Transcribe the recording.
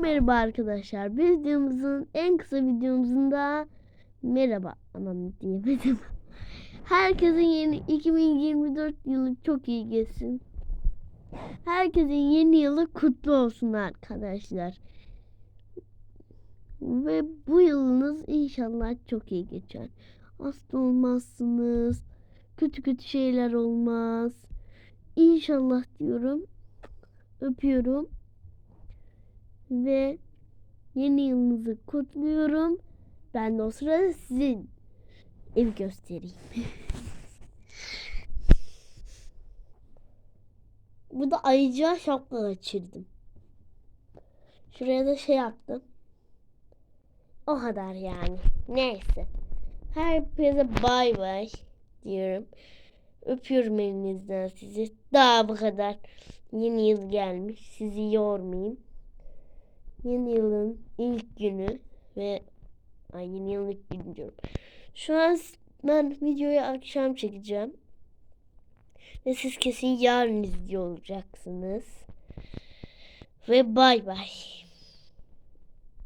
Merhaba arkadaşlar. Videomuzun en kısa videomuzunda merhaba anam diyemedim. Herkesin yeni 2024 yılı çok iyi geçsin. Herkesin yeni yılı kutlu olsun arkadaşlar. Ve bu yılınız inşallah çok iyi geçer. Hasta olmazsınız. Kötü kötü şeyler olmaz. İnşallah diyorum. Öpüyorum ve yeni yılınızı kutluyorum. Ben de o sırada sizin evi göstereyim. Bu da ayıcığa şapka kaçırdım. Şuraya da şey yaptım. O kadar yani. Neyse. Herkese bay bay diyorum. Öpüyorum elinizden sizi. Daha bu kadar. Yeni yıl gelmiş. Sizi yormayayım yeni yılın ilk günü ve ay yeni yılın ilk günü diyorum. Şu an ben videoyu akşam çekeceğim. Ve siz kesin yarın izliyor olacaksınız. Ve bay bay.